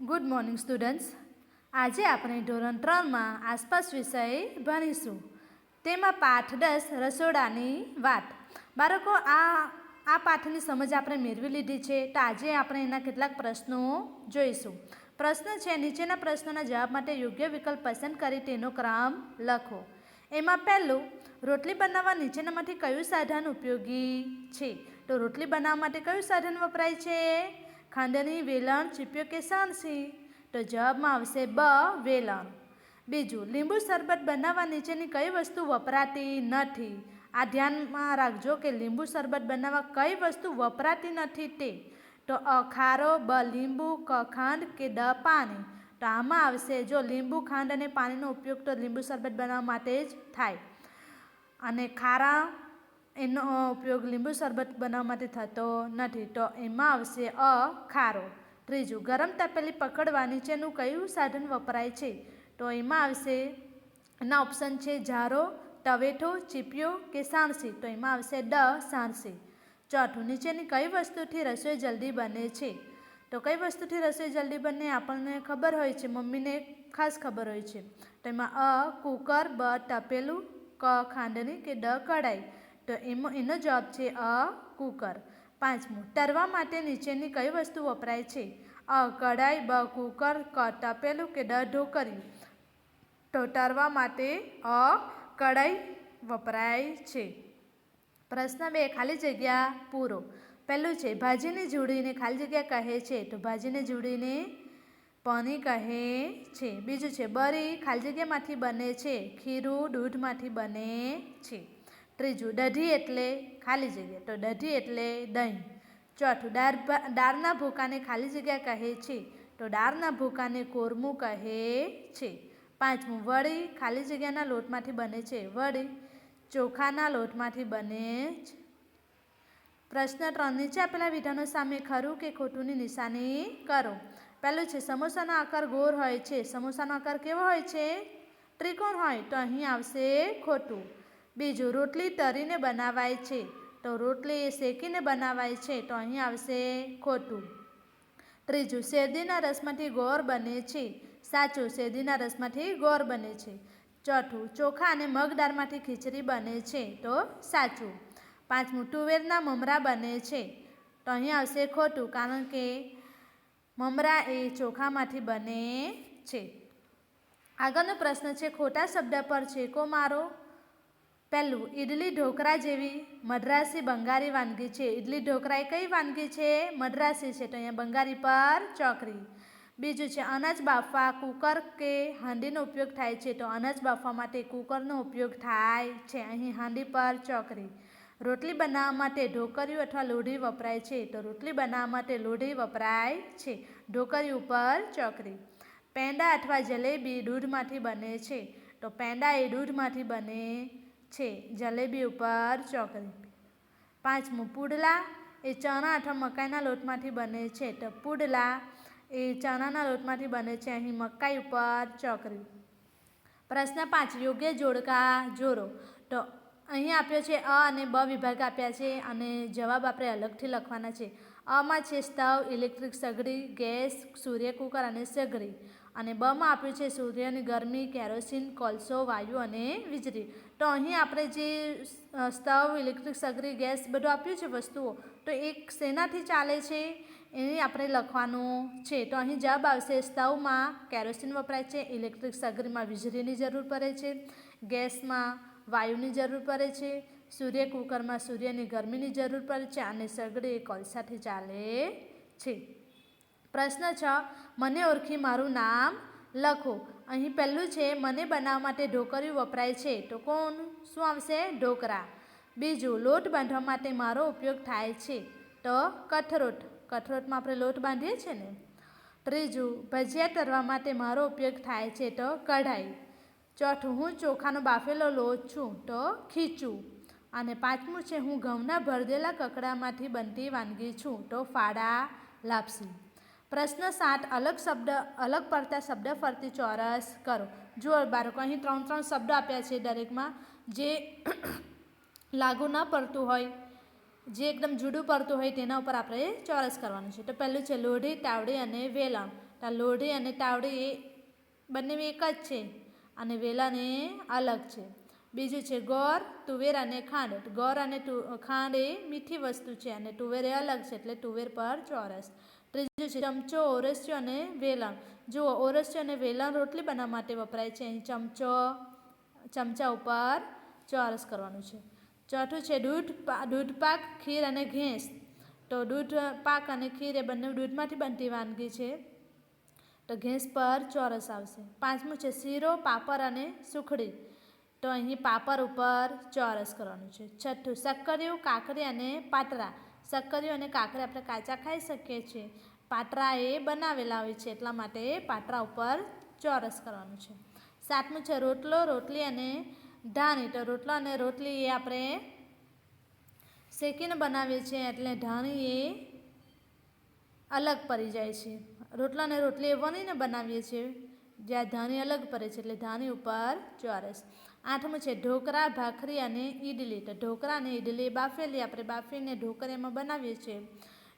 Good morning students આજે આપણે ધોરણ ત્રણમાં આસપાસ વિષય ભણીશું. તેમાં પાઠ દસ રસોડાની વાત. બાળકો, આ આ પાઠની સમજ આપણે મેળવી લીધી છે તો આજે આપણે એના કેટલાક પ્રશ્નો જોઈશું. પ્રશ્ન છે, નીચેના પ્રશ્નોના જવાબ માટે યોગ્ય વિકલ્પ પસંદ કરી તેનો ક્રમ લખો. એમાં પહેલું, રોટલી બનાવવા નીચેનામાંથી કયું સાધન ઉપયોગી છે? તો રોટલી બનાવવા માટે કયું સાધન વપરાય છે? ખાંડની વેલણ ચીપ્યો કે સાણસી તો જવાબમાં આવશે બ, વેલણ. બીજું, લીંબુ શરબત બનાવવા નીચેની કઈ વસ્તુ વપરાતી નથી? આ ધ્યાનમાં રાખજો કે લીંબુ શરબત બનાવવા કઈ વસ્તુ વપરાતી નથી તે. તો અ, ખારો, બ, લીંબુ, ક, ખાંડ કે ડ પાણી. તો આમાં આવશે, જો લીંબુ, ખાંડ અને પાણીનો ઉપયોગ તો લીંબુ શરબત બનાવવા માટે જ થાય. અને ખારા એનો ઉપયોગ લીંબુ શરબત બનાવવા માટે થતો નથી. તો એમાં આવશે અ, ખારો. ત્રીજું, ગરમ તપેલી પકડવા નીચેનું કયું સાધન વપરાય છે? તો એમાં આવશે, એના ઓપ્શન છે ઝારો ટવેઠો ચીપિયો કે સાણસી. તો એમાં આવશે ડ, સાણસી. ચોથું, નીચેની કઈ વસ્તુથી રસોઈ જલ્દી બને છે? તો કઈ વસ્તુથી રસોઈ જલ્દી બને આપણને ખબર હોય છે, મમ્મીને ખાસ ખબર હોય છે. તો એમાં અ, કુકર, બ, તપેલું, ક, ખાંડની કે ડ, કઢાઈ. તો એમાં, એનો જવાબ છે અ, કુકર. પાંચમું, તરવા માટે નીચેની કઈ વસ્તુ વપરાય છે? અ, કઢાઈ, બ, કુકર, ક, તપેલું કે ડ ઢોકર્યું તો તરવા માટે અ, કઢાઈ વપરાય છે. પ્રશ્ન બે, ખાલી જગ્યા પૂરો. પહેલું છે, ભાજીને જોડીને ખાલી જગ્યા કહે છે, તો ભાજીને જોડીને પની કહે છે. બીજું છે, બરી ખાલી જગ્યામાંથી બને છે, ખીરું દૂધમાંથી બને છે. ત્રીજું, દઢી એટલે ખાલી જગ્યા. તો દઢી એટલે દહીં. ચોથું દાળ દાળના ભૂકાને ખાલી જગ્યા કહે છે. તો દાળના ભૂકાને કોરમું કહે છે. પાંચમું, વળી ખાલી જગ્યાના લોટમાંથી બને છે. વળી ચોખાના લોટમાંથી બને છે. પ્રશ્ન ત્રણ, નીચે આપેલા વિધાનો સામે ખરું કે ખોટુંની નિશાની કરો? પહેલું છે, સમોસાનો આકાર ગોળ હોય છે. સમોસાનો આકાર કેવો હોય છે? ત્રિકોણ હોય. તો અહીં આવશે ખોટું. બીજું રોટલી તરીને બનાવાય છે. તો રોટલી શેકીને બનાવાય છે તો અહીં આવશે ખોટું. ત્રીજું, શેરડીના રસમાંથી ગોળ બને છે. સાચું, શેરડીના રસમાંથી ગોળ બને છે. ચોથું, ચોખા અને મગદાળમાંથી ખીચડી બને છે તો સાચું. પાંચમું, તુવેરના મમરા બને છે. તો અહીં આવશે ખોટું કારણ કે મમરા એ ચોખામાંથી બને છે. આગળનો પ્રશ્ન છે, ખોટા શબ્દ પર છેકો મારો. પહેલું, ઈડલી ઢોકળા જેવી મદ્રાસી બંગાળી વાનગી છે. ઈડલી ઢોકળા એ કઈ વાનગી છે? મદ્રાસી છે તો અહીંયા બંગાળી પર ચોકરી બીજું છે, અનાજ બાફવા કુકર કે હાંડીનો ઉપયોગ થાય છે તો અનાજ બાફવા માટે કુકરનો ઉપયોગ થાય છે. અહીં હાંડી પર ચોકરી રોટલી બનાવવા માટે ઢોકરિયું અથવા લોઢી વપરાય છે તો રોટલી બનાવવા માટે લોઢી વપરાય છે. ઢોકરી ઉપર ચોકરી પેંડા અથવા જલેબી દૂધમાંથી બને છે તો પેંડા એ દૂધમાંથી બને છે, જલેબી ઉપર ચોકરી પાંચમું, પુડલા એ ચણા અથવા મકાઈના લોટમાંથી બને છે, તો પુડલા એ ચણાના લોટમાંથી બને છે, અહીં મકાઈ ઉપર ચોકરી પ્રશ્ન પાંચ, યોગ્ય જોડકા જોડો. તો અહીં આપ્યો છે, અ અને બ વિભાગ આપ્યા છે અને જવાબ આપણે અલગથી લખવાના છે. અમાં છે સ્ટવ ઇલેક્ટ્રિક સગડી, ગેસ, સૂર્ય કુકર અને સગડી. અને બમાં આપ્યું છે સૂર્યની ગરમી, કેરોસીન, કોલસો, વાયુ અને વીજળી. તો અહીં આપણે જે સ્ટવ ઇલેક્ટ્રિક સગરી, ગેસ બધું આપ્યું છે વસ્તુઓ, તો એ શેનાથી ચાલે છે એને આપણે લખવાનું છે. તો અહીં જવાબ આવશે સ્ટવમાં કેરોસીન વપરાય છે, ઇલેક્ટ્રિક સગરીમાં વીજળીની જરૂર પડે છે, ગેસમાં વાયુની જરૂર પડે છે, સૂર્ય કુકરમાં સૂર્યની ગરમીની જરૂર પડે છે અને સગડી કોલસાથી ચાલે છે. પ્રશ્ન છ, મને ઓળખી મારું નામ લખો. અહીં પહેલું છે, મને બનાવવા માટે ઢોકરિયું વપરાય છે. તો કોણ? શું આવશે? ઢોકરા બીજું, લોટ બાંધવા માટે મારો ઉપયોગ થાય છે. તો કઠરોટ. કઠરોટમાં આપણે લોટ બાંધીએ છીએ ને? ત્રીજું, ભજીયા તરવા માટે મારો ઉપયોગ થાય છે. તો કઢાઈ. ચોથું, હું ચોખાનો બાફેલો લોટ છું. તો ખીચું. અને પાંચમું છે, હું ઘઉંના ભરદેલા કકડામાંથી બનતી વાનગી છું. તો ફાડા, લાપસી. પ્રશ્ન સાત, અલગ શબ્દ, અલગ પડતા શબ્દ ફરતી ચોરસ કરો. જુઓ બાળકો, અહીં ત્રણ ત્રણ શબ્દ આપ્યા છે દરેકમાં. જે લાગુ ન પડતું હોય, જે એકદમ જુદું પડતું હોય તેના ઉપર આપણે ચોરસ કરવાનું છે. તો પહેલું છે લોઢી, તાવડી અને વેલણ. તો લોઢી અને તાવડી એ બંને એક જ છે અને વેલાને અલગ છે. બીજું છે ગોર, તુવેર અને ખાંડ. ગોર અને ખાંડ એ મીઠી વસ્તુ છે અને તુવેર એ અલગ છે એટલે તુવેર પર ચોરસ. ત્રીજું છે, ચમચો ઓરસ્યો અને વેલણ. જુઓ, ઓરસ્યો અને વેલણ રોટલી બનાવવા માટે વપરાય છે. અહીં ચમચો, ચમચા ઉપર ચોરસ કરવાનું છે. ચોથું છે, દૂધ દૂધ પાક, ખીર અને ઘેંસ. તો દૂધ પાક અને ખીર એ બંને દૂધમાંથી બનતી વાનગી છે. તો ઘેંસ પર ચોરસ આવશે. પાંચમું છે, શીરો, પાપડ અને સુખડી. તો અહીં પાપડ ઉપર ચોરસ કરવાનું છે. છઠ્ઠું, શક્કરિયું કાકરી અને પાટરા શક્કરિયું અને કાકરી આપણે કાચા ખાઈ શકીએ છીએ. પાટરા એ બનાવેલા હોય છે એટલા માટે પાટરા ઉપર ચોરસ કરવાનું છે. સાતમું છે રોટલો, રોટલી અને ધાણી. તો રોટલો અને રોટલી એ આપણે શેકીને બનાવીએ છીએ એટલે ધાણી એ અલગ પડી જાય છે. રોટલો અને રોટલી એ વણીને બનાવીએ છીએ જ્યાં ધાણી અલગ પડે છે એટલે ધાણી ઉપર ચોરસ. આઠમું છે ઢોકળા ભાખરી અને ઈડલી. તો ઢોકળા અને ઈડલી બાફેલી. આપણે બાફીને ઢોકળા એમાં બનાવીએ છીએ.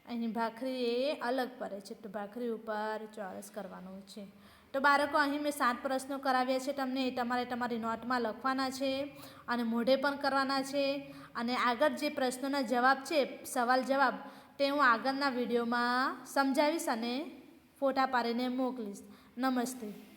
અહીં ભાખરી એ અલગ પડે છે. તો ભાખરી ઉપર ચોરસ કરવાનું છે. તો બાળકો, અહીં મેં સાત પ્રશ્નો કરાવ્યા છે તમને. એ તમારે તમારી નોટમાં લખવાના છે અને મોઢે પણ કરવાના છે. અને આગળ જે પ્રશ્નોના જવાબ છે, સવાલ જવાબ, તે હું આગળના વિડીયોમાં સમજાવીશ અને ફોટા પાડીને મોકલીશ. નમસ્તે.